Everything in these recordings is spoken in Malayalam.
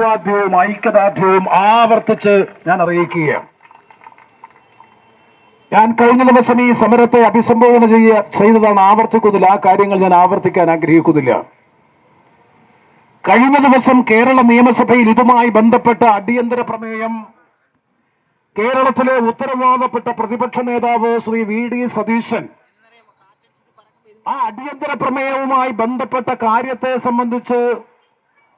ഐക്യദാർഢ്യവും ഐക്യദാർഢ്യവും ആവർത്തിച്ച് ഞാൻ അറിയിക്കുകയാണ്. ഞാൻ കഴിഞ്ഞ ദിവസം ഈ സമരത്തെ അഭിസംബോധന ചെയ്യ ചെയ്തതാണ് ആവർത്തിക്കുന്നില്ല. ആ കാര്യങ്ങൾ ഞാൻ ആവർത്തിക്കാൻ ആഗ്രഹിക്കുന്നില്ല. കഴിഞ്ഞ ദിവസം കേരള നിയമസഭയിൽ ഇതുമായി ബന്ധപ്പെട്ട അടിയന്തര പ്രമേയം കേരളത്തിലെ ഉത്തരവാദപ്പെട്ട പ്രതിപക്ഷ നേതാവ് ശ്രീ വി ഡി സതീശൻ ആ അടിയന്തര പ്രമേയവുമായി ബന്ധപ്പെട്ട കാര്യത്തെ സംബന്ധിച്ച്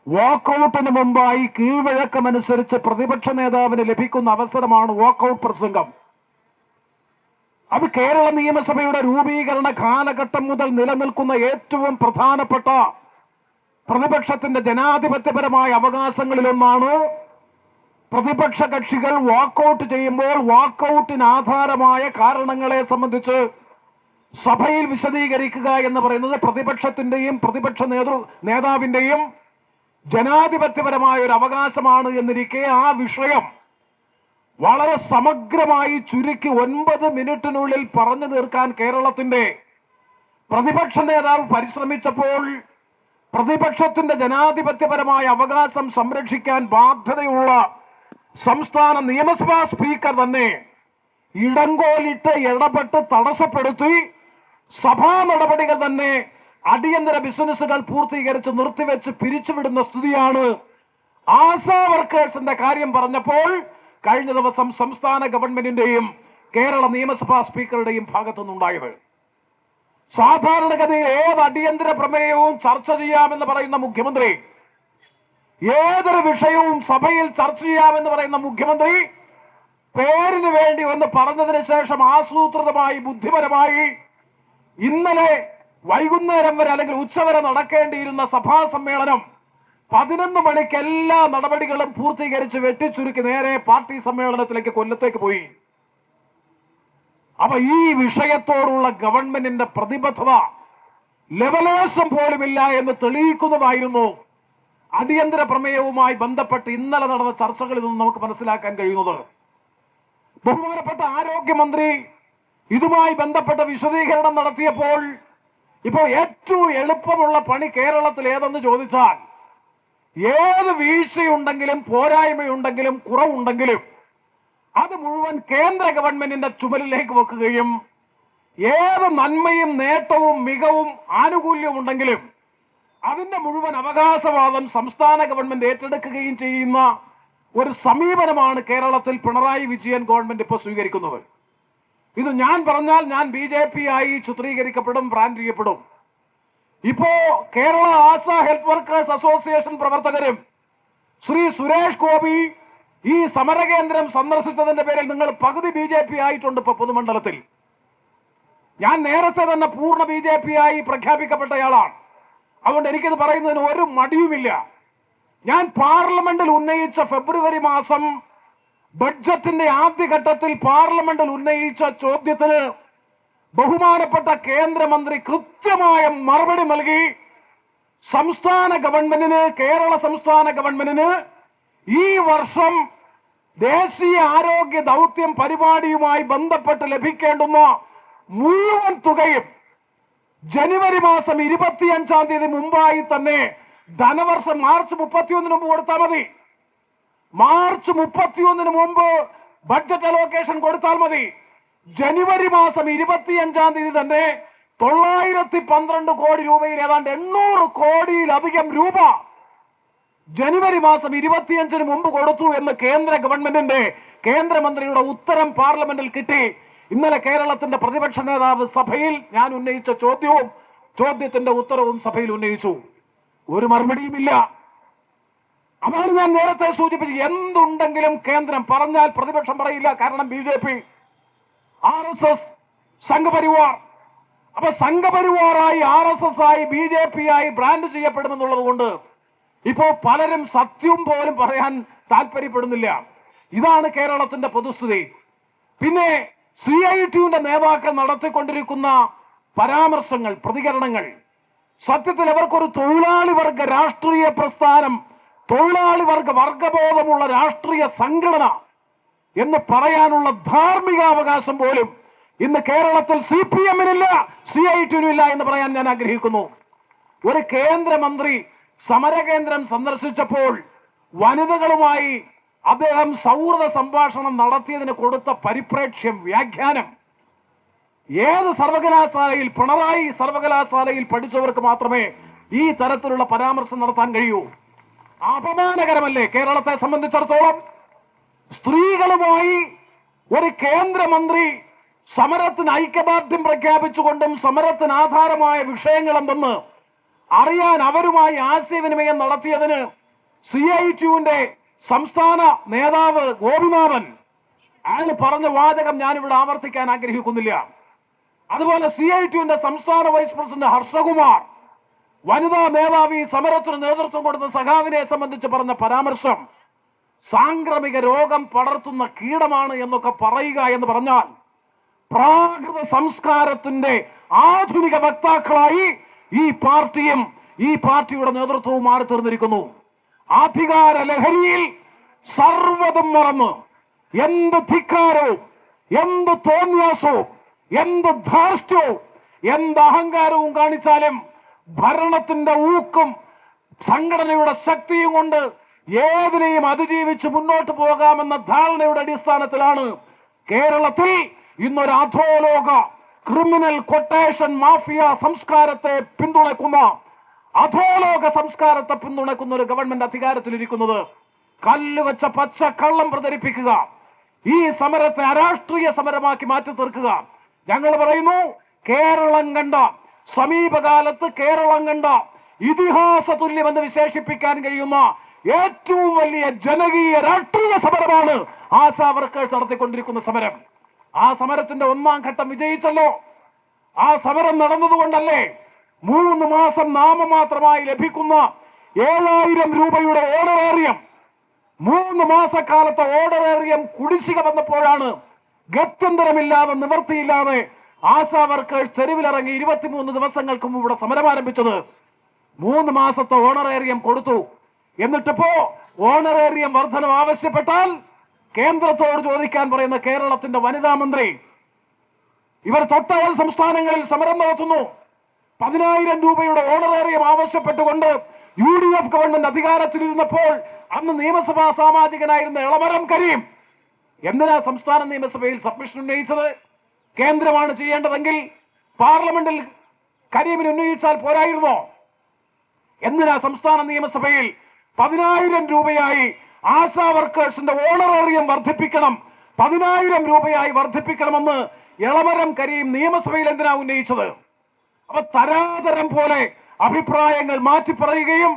വാക്കൌട്ടിന് മുമ്പായി കീഴ്വഴക്കമനുസരിച്ച് പ്രതിപക്ഷ നേതാവിന് ലഭിക്കുന്ന അവസരമാണ് വാക്കൌട്ട് പ്രസംഗം. അത് കേരള നിയമസഭയുടെ രൂപീകരണ കാലഘട്ടം മുതൽ നിലനിൽക്കുന്ന ഏറ്റവും പ്രധാനപ്പെട്ട പ്രതിപക്ഷത്തിന്റെ ജനാധിപത്യപരമായ അവകാശങ്ങളിലൊന്നാണ് പ്രതിപക്ഷ കക്ഷികൾ വാക്കൌട്ട് ചെയ്യുമ്പോൾ വാക്കൌട്ടിന് ആധാരമായ കാരണങ്ങളെ സംബന്ധിച്ച് സഭയിൽ വിശദീകരിക്കുക എന്ന് പറയുന്നത് പ്രതിപക്ഷത്തിന്റെയും പ്രതിപക്ഷ നേതൃ നേതാവിന്റെയും ജനാധിപത്യപരമായ ഒരു അവകാശമാണ് എന്നിരിക്കെ ആ വിഷയം വളരെ സമഗ്രമായി ചുരുക്കി ഒൻപത് മിനിറ്റിനുള്ളിൽ പറഞ്ഞു തീർക്കാൻ കേരളത്തിന്റെ പ്രതിപക്ഷ നേതാവ് പരിശ്രമിച്ചപ്പോൾ പ്രതിപക്ഷത്തിന്റെ ജനാധിപത്യപരമായ അവകാശം സംരക്ഷിക്കാൻ ബാധ്യതയുള്ള സംസ്ഥാന നിയമസഭാ സ്പീക്കർ തന്നെ ഇടങ്കോലിട്ട് ഇടപെട്ട് തടസ്സപ്പെടുത്തി സഭാ നടപടികൾ തന്നെ അടിയന്തര ബിസിനസ്സുകൾ പൂർത്തീകരിച്ച് നിർത്തിവെച്ച് പിരിച്ചുവിടുന്ന സ്ഥിതിയാണ് ആശാ വർക്കേഴ്സിന്റെ കാര്യം പറഞ്ഞപ്പോൾ കഴിഞ്ഞ ദിവസം സംസ്ഥാന ഗവൺമെന്റിന്റെയും കേരള നിയമസഭാ സ്പീക്കറുടെയും ഭാഗത്തുനിന്നുണ്ടായത്. സാധാരണഗതിയിൽ ഏത് അടിയന്തര പ്രമേയവും ചർച്ച ചെയ്യാമെന്ന് പറയുന്ന മുഖ്യമന്ത്രി ഏതൊരു വിഷയവും സഭയിൽ ചർച്ച ചെയ്യാമെന്ന് പറയുന്ന മുഖ്യമന്ത്രി പേരിന് വേണ്ടി ഒന്ന് പറഞ്ഞതിന് ശേഷം ആസൂത്രിതമായി ബുദ്ധിപരമായി ഇന്നലെ വൈകുന്നേരം വരെ അല്ലെങ്കിൽ ഉച്ചവരെ നടക്കേണ്ടിയിരുന്ന സഭാ സമ്മേളനം പതിനൊന്ന് മണിക്ക് എല്ലാ നടപടികളും പൂർത്തീകരിച്ച് വെട്ടിച്ചുരുക്കി നേരെ പാർട്ടി സമ്മേളനത്തിലേക്ക് കൊല്ലത്തേക്ക് പോയി. അപ്പൊ ഈ വിഷയത്തോടുള്ള ഗവൺമെന്റിന്റെ പ്രതിബദ്ധത ലെവലേശം പോലുമില്ല എന്ന് തെളിയിക്കുന്നതായിരുന്നു അടിയന്തര പ്രമേയവുമായി ബന്ധപ്പെട്ട് ഇന്നലെ നടന്ന ചർച്ചകളിൽ നിന്ന് നമുക്ക് മനസ്സിലാക്കാൻ കഴിയുന്നത്. ബഹുമാനപ്പെട്ട ആരോഗ്യമന്ത്രി ഇതുമായി ബന്ധപ്പെട്ട വിശദീകരണം നടത്തിയപ്പോൾ ഇപ്പോൾ ഏറ്റവും എളുപ്പമുള്ള പണി കേരളത്തിൽ ഏതെന്ന് ചോദിച്ചാൽ ഏത് വീഴ്ചയുണ്ടെങ്കിലും പോരായ്മയുണ്ടെങ്കിലും കുറവുണ്ടെങ്കിലും അത് മുഴുവൻ കേന്ദ്ര ഗവൺമെന്റിന്റെ ചുമലിലേക്ക് വെക്കുകയും ഏത് നന്മയും നേട്ടവും മികവും ആനുകൂല്യവും ഉണ്ടെങ്കിലും അതിന്റെ മുഴുവൻ അവകാശവാദം സംസ്ഥാന ഗവൺമെന്റ് ഏറ്റെടുക്കുകയും ചെയ്യുന്ന ഒരു സമീപനമാണ് കേരളത്തിൽ പിണറായി വിജയൻ ഗവൺമെന്റ് ഇപ്പോൾ സ്വീകരിക്കുന്നത്. ഇത് ഞാൻ പറഞ്ഞാൽ ഞാൻ ബി ജെ പി ആയി ചിത്രീകരിക്കപ്പെടും ബ്രാൻഡ് ചെയ്യപ്പെടും. ഇപ്പോ Kerala Asha health workers association പ്രവർത്തകരും ശ്രീ സുരേഷ് ഗോപി ഈ സമരകേന്ദ്രം സന്ദർശിച്ചതിന്റെ പേരിൽ നിങ്ങൾ പകുതി ബി ജെ പി ആയിട്ടുണ്ട് ഇപ്പൊ പൊതുമണ്ഡലത്തിൽ. ഞാൻ നേരത്തെ തന്നെ പൂർണ ബി ജെ പി ആയി പ്രഖ്യാപിക്കപ്പെട്ടയാളാണ്. അതുകൊണ്ട് എനിക്കിത് പറയുന്നതിന് ഒരു മടിയുമില്ല. ഞാൻ പാർലമെന്റിൽ ഉന്നയിച്ച ഫെബ്രുവരി മാസം ബഡ്ജറ്റിന്റെ ആദ്യഘട്ടത്തിൽ പാർലമെന്റിൽ ഉന്നയിച്ച ചോദ്യത്തിന് ബഹുമാനപ്പെട്ട കേന്ദ്രമന്ത്രി കൃത്യമായ മറുപടി നൽകി. സംസ്ഥാന ഗവൺമെന്റിന് കേരള സംസ്ഥാന ഗവൺമെന്റിന് ഈ വർഷം ദേശീയ ആരോഗ്യ ദൗത്യം പരിപാടിയുമായി ബന്ധപ്പെട്ട് ലഭിക്കേണ്ടുന്ന മുഴുവൻ തുകയും ജനുവരി മാസം ഇരുപത്തിയഞ്ചാം തീയതി മുമ്പായി തന്നെ ധനവർഷം മാർച്ച് മുപ്പത്തിയൊന്നിന് മുമ്പ് കൊടുത്താൽ മതി. മാർച്ച് മുപ്പത്തിയൊന്നിന് മുമ്പ് ബഡ്ജറ്റ് അലോക്കേഷൻ കൊടുത്താൽ മതി. ജനുവരി മാസം ഇരുപത്തിയഞ്ചാം തീയതി തന്നെ തൊള്ളായിരത്തി പന്ത്രണ്ട് കോടി രൂപയിൽ ഏതാണ്ട് എണ്ണൂറ് കോടിയിലധികം രൂപ ജനുവരി മാസം ഇരുപത്തിയഞ്ചിന് മുമ്പ് കൊടുത്തു എന്ന് കേന്ദ്ര ഗവൺമെന്റിന്റെ കേന്ദ്രമന്ത്രിയുടെ ഉത്തരം പാർലമെന്റിൽ കിട്ടി. ഇന്നലെ കേരളത്തിന്റെ പ്രതിപക്ഷ നേതാവ് സഭയിൽ ഞാൻ ഉന്നയിച്ച ചോദ്യവും ചോദ്യത്തിന്റെ ഉത്തരവും സഭയിൽ ഉന്നയിച്ചു. ഒരു മറുപടിയുമില്ല. അതാണ് ഞാൻ നേരത്തെ സൂചിപ്പിച്ചു എന്തുണ്ടെങ്കിലും കേന്ദ്രം പറഞ്ഞാൽ പ്രതിപക്ഷം പറയില്ല. കാരണം B J P R S S Sangh Parivar. അപ്പൊ സംഘപരിവാറായി ആർ എസ് എസ് ആയി ബി ജെ പി ആയി ബ്രാൻഡ് ചെയ്യപ്പെടുമെന്നുള്ളത് കൊണ്ട് ഇപ്പോ പലരും സത്യം പോലും പറയാൻ താല്പര്യപ്പെടുന്നില്ല. ഇതാണ് കേരളത്തിന്റെ പൊതുസ്ഥിതി. പിന്നെ സി ഐ ടിയുടെ നേതാക്കൾ നടത്തിക്കൊണ്ടിരിക്കുന്ന പരാമർശങ്ങൾ പ്രതികരണങ്ങൾ. സത്യത്തിൽ അവർക്കൊരു തൊഴിലാളി വർഗ രാഷ്ട്രീയ പ്രസ്ഥാനം തൊഴിലാളി വർഗ വർഗബോധമുള്ള രാഷ്ട്രീയ സംഘടന എന്ന് പറയാനുള്ള ധാർമ്മികാവകാശം പോലും ഇന്ന് കേരളത്തിൽ സി പി എമ്മിനില്ല സി ഐ ടിനുമില്ല എന്ന് പറയാൻ ഞാൻ ആഗ്രഹിക്കുന്നു. ഒരു കേന്ദ്രമന്ത്രി സമരകേന്ദ്രം സന്ദർശിച്ചപ്പോൾ വനിതകളുമായി അദ്ദേഹം സൗഹൃദ സംഭാഷണം നടത്തിയതിന് കൊടുത്ത പരിപ്രേക്ഷ്യം വ്യാഖ്യാനം. ഏത് സർവകലാശാലയിൽ പിണറായി സർവകലാശാലയിൽ പഠിച്ചവർക്ക് മാത്രമേ ഈ തരത്തിലുള്ള പരാമർശം നടത്താൻ കഴിയൂ? അപമാനകരമല്ലേ കേരളത്തെ സംബന്ധിച്ചിടത്തോളം? സ്ത്രീകളുമായി ഒരു കേന്ദ്രമന്ത്രി സമരത്തിന് ഐക്യദാർഢ്യം പ്രഖ്യാപിച്ചുകൊണ്ടും സമരത്തിന് ആധാരമായ വിഷയങ്ങൾ എന്തെന്ന് അറിയാൻ അവരുമായി ആശയവിനിമയം നടത്തിയതിന് സി ഐ ടിയുവിന്റെ സംസ്ഥാന നേതാവ് ഗോപിനാഥൻ അയാൾ പറഞ്ഞ വാചകം ഞാനിവിടെ ആവർത്തിക്കാൻ ആഗ്രഹിക്കുന്നില്ല. അതുപോലെ സി ഐ ടിയുവിന്റെ സംസ്ഥാന വൈസ് പ്രസിഡന്റ് ഹർഷകുമാർ വനിതാ മേധാവി സമരത്തിന് നേതൃത്വം കൊടുത്ത സഖാവിനെ സംബന്ധിച്ച് പറഞ്ഞ പരാമർശം സാംക്രമിക രോഗം പടർത്തുന്ന കീടമാണ് എന്നൊക്കെ പറയുക എന്ന് പറഞ്ഞാൽ പ്രാകൃത സംസ്കാരത്തിന്റെ ആധുനിക വക്താക്കളായി ഈ പാർട്ടിയും ഈ പാർട്ടിയുടെ നേതൃത്വവും മാറി തീർന്നിരിക്കുന്നു അധികാര ലഹരിയിൽ സർവതും മറന്ന് എന്ത് ധിക്കാരവും എന്ത് തോന്യാസവും എന്ത് ധാർഷ്ട്യവും എന്ത് അഹങ്കാരവും കാണിച്ചാലും ഭരണത്തിന്റെ ഊക്കും സംഘടനയുടെ ശക്തിയും കൊണ്ട് ഏതിനെയും അതിജീവിച്ച് മുന്നോട്ട് പോകാമെന്ന ധാരണയുടെ അടിസ്ഥാനത്തിലാണ് കേരളത്തിൽ ഇന്നൊരു അധോലോക ക്രിമിനൽ കൊട്ടേഷൻ മാഫിയ സംസ്കാരത്തെ പിന്തുണക്കുന്ന അധോലോക സംസ്കാരത്തെ പിന്തുണക്കുന്ന ഒരു ഗവൺമെന്റ് അധികാരത്തിലിരിക്കുന്നത്. കല്ല് വെച്ച പച്ച കള്ളം പ്രചരിപ്പിക്കുക. ഈ സമരത്തെ അരാഷ്ട്രീയ സമരമാക്കി മാറ്റി തീർക്കുക ഞങ്ങൾ പറയുന്നു കേരളം കണ്ട സമീപകാലത്ത് കേരളം കണ്ട ഇതിഹാസ തുല്യമെന്ന് വിശേഷിപ്പിക്കാൻ കഴിയുന്ന ഏറ്റവും വലിയ ജനകീയ രാഷ്ട്രീയ സമരമാണ് ആശാ വർക്കേഴ്സ് നടത്തിക്കൊണ്ടിരിക്കുന്ന സമരം. ആ സമരത്തിന്റെ ഒന്നാം ഘട്ടം വിജയിച്ചല്ലോ. ആ സമരം നടന്നതുകൊണ്ടല്ലേ മൂന്ന് മാസം നാമമാത്രമായി ലഭിക്കുന്ന ഏഴായിരം രൂപയുടെ ഓണറേറിയം. മൂന്ന് മാസക്കാലത്തെ ഓർഡറേറിയം കുടിശ്ശിക വന്നപ്പോഴാണ് ഗത്യന്തരമില്ലാതെ നിവർത്തിയില്ലാതെ ആശാ വർക്കേഴ്സ് തെരുവിലിറങ്ങി ഇരുപത്തിമൂന്ന് ദിവസങ്ങൾക്ക് മുമ്പ് ഇവിടെ സമരം ആരംഭിച്ചത്. മൂന്ന് മാസത്തെ ഓണറേറിയം കൊടുത്തു. എന്നിട്ടിപ്പോ ഓണറേറിയം വർധനം ആവശ്യപ്പെട്ടാൽ കേന്ദ്രത്തോട് ചോദിക്കാൻ പറയുന്ന കേരളത്തിന്റെ വനിതാ മന്ത്രി ഇവർ തൊട്ടയൽ സംസ്ഥാനങ്ങളിൽ സമരം നടത്തുന്നു. പതിനായിരം രൂപയുടെ ഓണറേറിയം ആവശ്യപ്പെട്ടുകൊണ്ട് യു ഡി എഫ് ഗവൺമെന്റ് അധികാരത്തിലിരുന്നപ്പോൾ അന്ന് നിയമസഭാ സാമാജികനായിരുന്ന ഇളമരം കരീം എന്തിനാ സംസ്ഥാന നിയമസഭയിൽ സബ്മിഷൻ ഉന്നയിച്ചത്? കേന്ദ്രമാണ് ചെയ്യേണ്ടതെങ്കിൽ പാർലമെന്റിൽ കരീമിന് ഉന്നയിച്ചാൽ പോരായിരുന്നോ? എന്തിനാ സംസ്ഥാന നിയമസഭയിൽ പതിനായിരം രൂപയായി ആശാ വർക്കേഴ്സിന്റെ ഓണറേറിയം വർദ്ധിപ്പിക്കണം? പതിനായിരം രൂപയായി വർദ്ധിപ്പിക്കണമെന്ന് ഇളമരം കരീം നിയമസഭയിൽ എന്തിനാ ഉന്നയിച്ചത്? അപ്പൊ തരാതരം പോലെ അഭിപ്രായങ്ങൾ മാറ്റി പറയുകയും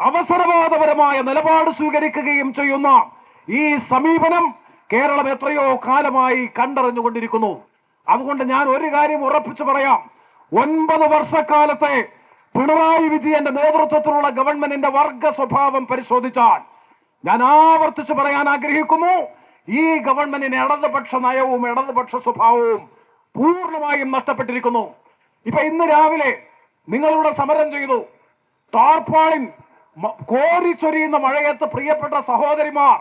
അവസരവാദപരമായ നിലപാട് സ്വീകരിക്കുകയും ചെയ്യുന്ന ഈ സമീപനം കേരളം എത്രയോ കാലമായി കണ്ടറിഞ്ഞുകൊണ്ടിരിക്കുന്നു. അതുകൊണ്ട് ഞാൻ ഒരു കാര്യം ഉറപ്പിച്ചു പറയാം. ഒൻപത് വർഷക്കാലത്തെ പിണറായി വിജയന്റെ നേതൃത്വത്തിലുള്ള ഗവൺമെന്റിന്റെ വർഗ സ്വഭാവം പരിശോധിച്ചാൽ ഞാൻ ആവർത്തിച്ചു പറയാൻ ആഗ്രഹിക്കുന്നു ഈ ഗവൺമെന്റിന് ഇടതുപക്ഷ നയവും ഇടതുപക്ഷ സ്വഭാവവും പൂർണമായും നഷ്ടപ്പെട്ടിരിക്കുന്നു. ഇപ്പൊ ഇന്ന് രാവിലെ നിങ്ങളിവിടെ സമരം ചെയ്തു. ടാർപ്പാളിൻ കോരിച്ചൊരിയുന്ന മഴയത്ത് പ്രിയപ്പെട്ട സഹോദരിമാർ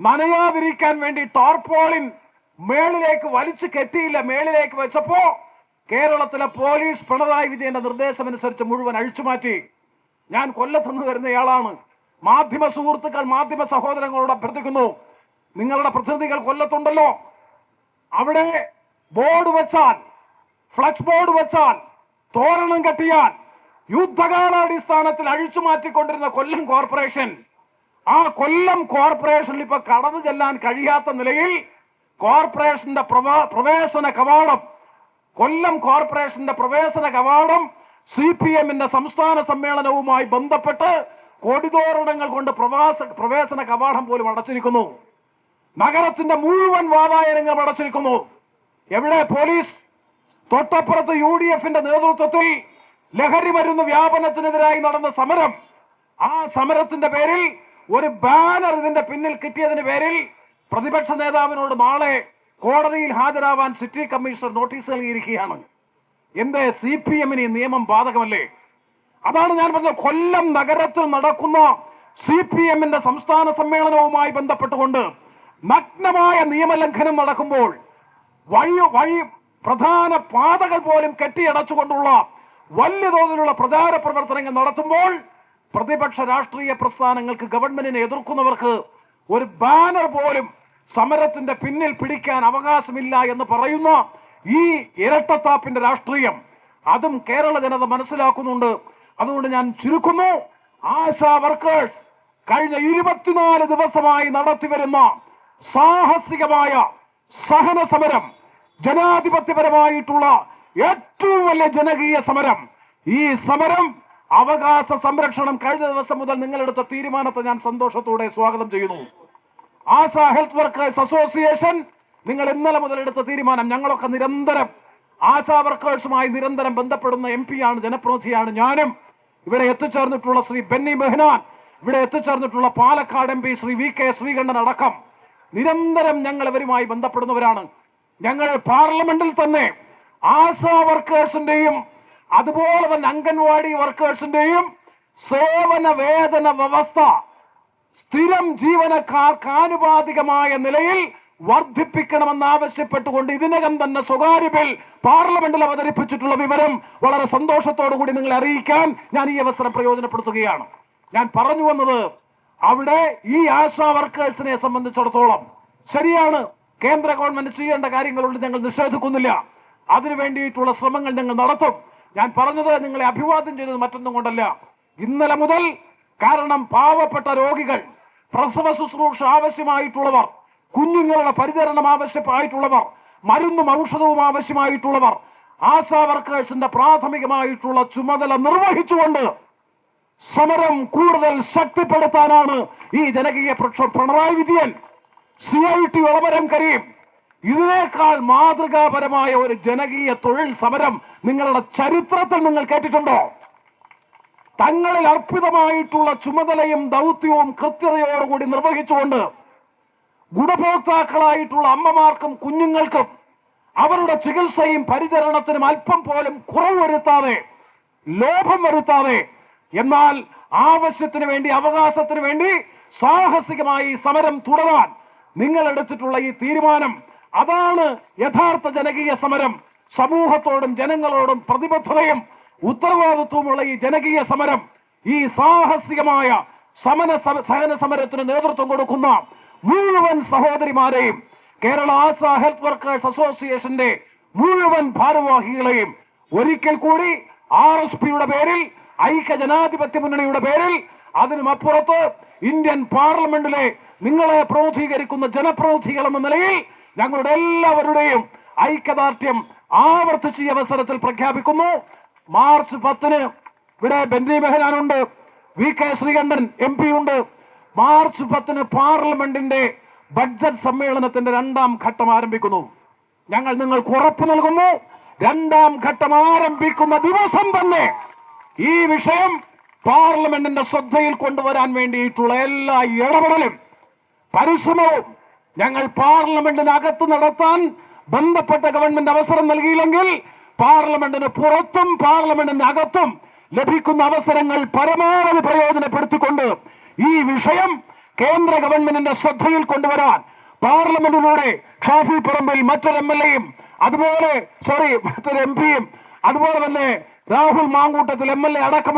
നനയാതിരിക്കാൻ വേണ്ടി ടാർപ്പോളിൻ മേളിലേക്ക് വലിച്ചു കെട്ടിയില്ല മേളിലേക്ക് വെച്ചപ്പോ കേരളത്തിലെ പോലീസ് പിണറായി വിജയന്റെ നിർദ്ദേശമനുസരിച്ച് മുഴുവൻ അഴിച്ചുമാറ്റി. ഞാൻ കൊല്ലത്തുനിന്ന് വരുന്നയാളാണ്. മാധ്യമ സുഹൃത്തുക്കൾ മാധ്യമ സഹോദരങ്ങളോട് അഭ്യർത്ഥിക്കുന്നു നിങ്ങളുടെ പ്രതിനിധികൾ കൊല്ലത്തുണ്ടല്ലോ. അവിടെ ബോർഡ് വെച്ചാൽ ഫ്ലക്സ് ബോർഡ് വെച്ചാൽ തോരണം കെട്ടിയാൽ യുദ്ധകാലാടിസ്ഥാനത്തിൽ അഴിച്ചു മാറ്റിക്കൊണ്ടിരുന്ന കൊല്ലം കോർപ്പറേഷൻ ആ കൊല്ലം കോർപ്പറേഷനിൽ ഇപ്പൊ കടന്നു ചെല്ലാൻ കഴിയാത്ത നിലയിൽ കോർപ്പറേഷന്റെ പ്രവ- പ്രവേശന കവാടം. കൊല്ലം കോർപ്പറേഷന്റെ പ്രവേശന കവാടം സി പി എമ്മിന്റെ സംസ്ഥാന സമ്മേളനവുമായി ബന്ധപ്പെട്ട് കൊടിതോരണങ്ങൾ കൊണ്ട് പ്രവാസ പ്രവേശന കവാടം പോലും അടച്ചിരിക്കുന്നു. നഗരത്തിന്റെ മുഴുവൻ വാതായനങ്ങളും അടച്ചിരിക്കുന്നു. എവിടെ? പോലീസ്. തൊട്ടപ്പുറത്ത് യു ഡി എഫിന്റെ നേതൃത്വത്തിൽ ലഹരി മരുന്ന് വ്യാപനത്തിനെതിരായി നടന്ന സമരം. ആ സമരത്തിന്റെ പേരിൽ ഒരു ബാനർ ഇതിന്റെ പിന്നിൽ കിട്ടിയതിന് പേരിൽ പ്രതിപക്ഷ നേതാവിനോട് നാളെ കോടതിയിൽ ഹാജരാവാൻ സിറ്റി കമ്മീഷണർ നോട്ടീസ് നൽകിയിരിക്കുകയാണ്. എന്തേ സി പി എമ്മിന് നിയമം ബാധകമല്ലേ? അതാണ് ഞാൻ പറഞ്ഞത്. കൊല്ലം നഗരത്തിൽ നടക്കുന്ന സി പി എമ്മിന്റെ സംസ്ഥാന സമ്മേളനവുമായി ബന്ധപ്പെട്ടുകൊണ്ട് നഗ്നമായ നിയമലംഘനം നടക്കുമ്പോൾ വഴി വഴി പ്രധാന പാതകൾ പോലും കെട്ടിയടച്ചുകൊണ്ടുള്ള വലിയ തോതിലുള്ള പ്രചാര പ്രവർത്തനങ്ങൾ നടത്തുമ്പോൾ പ്രതിപക്ഷ രാഷ്ട്രീയ പ്രസ്ഥാനങ്ങൾക്ക് ഗവൺമെന്റിനെ എതിർക്കുന്നവർക്ക് ഒരു ബാനർ പോലും സമരത്തിന്റെ പിന്നിൽ പിടിക്കാൻ അവകാശമില്ല എന്ന് പറയുന്ന ഈ ഇരട്ടത്താപ്പിന്റെ രാഷ്ട്രീയം അതും കേരള ജനത മനസ്സിലാക്കുന്നുണ്ട്. അതുകൊണ്ട് ഞാൻ ചുരുക്കുന്നു. ആശാ വർക്കേഴ്സ് കഴിഞ്ഞ ഇരുപത്തിനാല് ദിവസമായി നടത്തിവരുന്ന സാഹസികമായ സഹന സമരം ജനാധിപത്യപരമായിട്ടുള്ള ഏറ്റവും വലിയ ജനകീയ സമരം ഈ സമരം അവകാശ സംരക്ഷണം കഴിഞ്ഞ ദിവസം മുതൽ നിങ്ങളെടുത്ത തീരുമാനത്തെ ഞാൻ സന്തോഷത്തോടെ സ്വാഗതം ചെയ്യുന്നു. ആശ ഹെൽത്ത് വർക്കേഴ്സ് അസോസിയേഷൻ നിങ്ങൾ ഇന്നലെ മുതൽ എടുത്ത തീരുമാനം ഞങ്ങളൊക്കെ നിരന്തരം ആശാ വർക്കേഴ്സുമായി നിരന്തരം ബന്ധപ്പെടുന്ന എം ആണ് ജനപ്രതിനിധിയാണ് ഞാനും. ഇവിടെ എത്തിച്ചേർന്നിട്ടുള്ള ശ്രീ ബെന്നി മെഹ്നാൻ ഇവിടെ എത്തിച്ചേർന്നിട്ടുള്ള Palakkad M P Shri V K Sreekandan അടക്കം നിരന്തരം ഞങ്ങൾ ഇവരുമായി ബന്ധപ്പെടുന്നവരാണ്. ഞങ്ങൾ പാർലമെന്റിൽ തന്നെ ആശാ വർക്കേഴ്സിന്റെയും അതുപോലെ തന്നെ അംഗൻവാടി വർക്കേഴ്സിന്റെയും സേവന വേതന വ്യവസ്ഥ സ്ഥിരം ജീവനക്കാർക്ക് ആനുപാതികമായ നിലയിൽ വർദ്ധിപ്പിക്കണമെന്ന് ആവശ്യപ്പെട്ടുകൊണ്ട് ഇതിനകം തന്നെ സ്വകാര്യ ബിൽ പാർലമെന്റിൽ അവതരിപ്പിച്ചിട്ടുള്ള വിവരം വളരെ സന്തോഷത്തോടു കൂടി നിങ്ങളെ അറിയിക്കാൻ ഞാൻ ഈ അവസരം പ്രയോജനപ്പെടുത്തുകയാണ്. ഞാൻ പറഞ്ഞു വന്നത് അവിടെ ഈ ആശാ വർക്കേഴ്സിനെ സംബന്ധിച്ചിടത്തോളം ശരിയാണ്. കേന്ദ്ര ഗവൺമെന്റ് ചെയ്യേണ്ട കാര്യങ്ങളുണ്ട് ഞങ്ങൾ നിഷേധിക്കുന്നില്ല. അതിനു വേണ്ടിയിട്ടുള്ള ശ്രമങ്ങൾ ഞങ്ങൾ നടത്തും. ഞാൻ പറഞ്ഞത് നിങ്ങളെ അഭിവാദ്യം ചെയ്തത് മറ്റൊന്നും കൊണ്ടല്ല. ഇന്നലെ മുതൽ കാരണം പാവപ്പെട്ട രോഗികൾ പ്രസവ ശുശ്രൂഷ ആവശ്യമായിട്ടുള്ളവർ കുഞ്ഞുങ്ങളുടെ പരിചരണം ആവശ്യമായിട്ടുള്ളവർ മരുന്നും ഔഷധവും ആവശ്യമായിട്ടുള്ളവർ ആശാ വർക്കേഴ്സിന്റെ പ്രാഥമികമായിട്ടുള്ള ചുമതല നിർവഹിച്ചുകൊണ്ട് സമരം കൂടുതൽ ശക്തിപ്പെടുത്താനാണ് ഈ ജനകീയ പ്രക്ഷോഭം. Pinarayi Vijayan C I T Elamaram Kareem ഇതിനേക്കാൾ മാതൃകാപരമായ ഒരു ജനകീയ തൊഴിൽ സമരം നിങ്ങളുടെ ചരിത്രത്തിൽ നിങ്ങൾ കേട്ടിട്ടുണ്ടോ? തങ്ങളിൽ അർപ്പിതമായിട്ടുള്ള ചുമതലയും ദൗത്യവും കൃത്യതയോടുകൂടി നിർവഹിച്ചുകൊണ്ട് ഗുണഭോക്താക്കളായിട്ടുള്ള അമ്മമാർക്കും കുഞ്ഞുങ്ങൾക്കും അവരുടെ ചികിത്സയും പരിചരണത്തിനും അല്പം പോലും കുറവ് വരുത്താതെ ലോഭം വരുത്താതെ എന്നാൽ ആവശ്യത്തിന് വേണ്ടി അവകാശത്തിന് വേണ്ടി സാഹസികമായി സമരം തുടരാൻ നിങ്ങൾ എടുത്തിട്ടുള്ള ഈ തീരുമാനം അതാണ് യഥാർത്ഥ ജനകീയ സമരം. സമൂഹത്തോടും ജനങ്ങളോടും പ്രതിബദ്ധതയും ഉത്തരവാദിത്വമുള്ള ഈ ജനകീയ സമരം ഈ സാഹസികമായ സമന സഹന സമരത്തിന് നേതൃത്വം കൊടുക്കുന്ന മുഴുവൻ സഹോദരിമാരെയും കേരള ആശാ ഹെൽത്ത് വർക്കേഴ്സ് അസോസിയേഷന്റെ മുഴുവൻ ഭാരവാഹികളെയും ഒരിക്കൽ കൂടി ആർ എസ് പിയുടെ പേരിൽ ഐക്യ ജനാധിപത്യ മുന്നണിയുടെ പേരിൽ അതിനുമപ്പുറത്ത് ഇന്ത്യൻ പാർലമെന്റിലെ നിങ്ങളെ പ്രതിനിധീകരിക്കുന്ന ജനപ്രതിനിധികൾ എന്ന നിലയിൽ ഞങ്ങളുടെ എല്ലാവരുടെയും ഐക്യദാർഢ്യം ആവർത്തിച്ച് ഈ അവസരത്തിൽ പ്രഖ്യാപിക്കുന്നു. മാർച്ച് പത്തിന് ഇവിടെ Benny ബെഹനാനുണ്ട് V K Sreekandan M P ഉണ്ട് മാർച്ച് പത്തിന് പാർലമെന്റിന്റെ ബഡ്ജറ്റ് സമ്മേളനത്തിന്റെ രണ്ടാം ഘട്ടം ആരംഭിക്കുന്നു. ഞങ്ങൾ നിങ്ങൾക്ക് ഉറപ്പ് നൽകുന്നു രണ്ടാം ഘട്ടം ആരംഭിക്കുന്ന ദിവസം തന്നെ ഈ വിഷയം പാർലമെന്റിന്റെ ശ്രദ്ധയിൽ കൊണ്ടുവരാൻ വേണ്ടിയിട്ടുള്ള എല്ലാ ഇടപെടലും പരിശ്രമവും ഞങ്ങൾ പാർലമെന്റിനകത്ത് നടത്താൻ ബന്ധപ്പെട്ട ഗവൺമെന്റ് അവസരം നൽകിയില്ലെങ്കിൽ പാർലമെന്റിന് പുറത്തും പാർലമെന്റിന് അകത്തും ലഭിക്കുന്ന അവസരങ്ങൾ പരമാവധി പ്രയോജനപ്പെടുത്തിക്കൊണ്ട് ഈ വിഷയം കേന്ദ്ര ഗവൺമെന്റിന്റെ ശ്രദ്ധയിൽ കൊണ്ടുവരാൻ പാർലമെന്റിലൂടെ ഷാഫി പറമ്പിൽ മറ്റൊരു എം എൽ എയും അതുപോലെ സോറി മറ്റൊരു എം പിയും അതുപോലെ തന്നെ Rahul Mamkootathil M L A അടക്കമുള്ള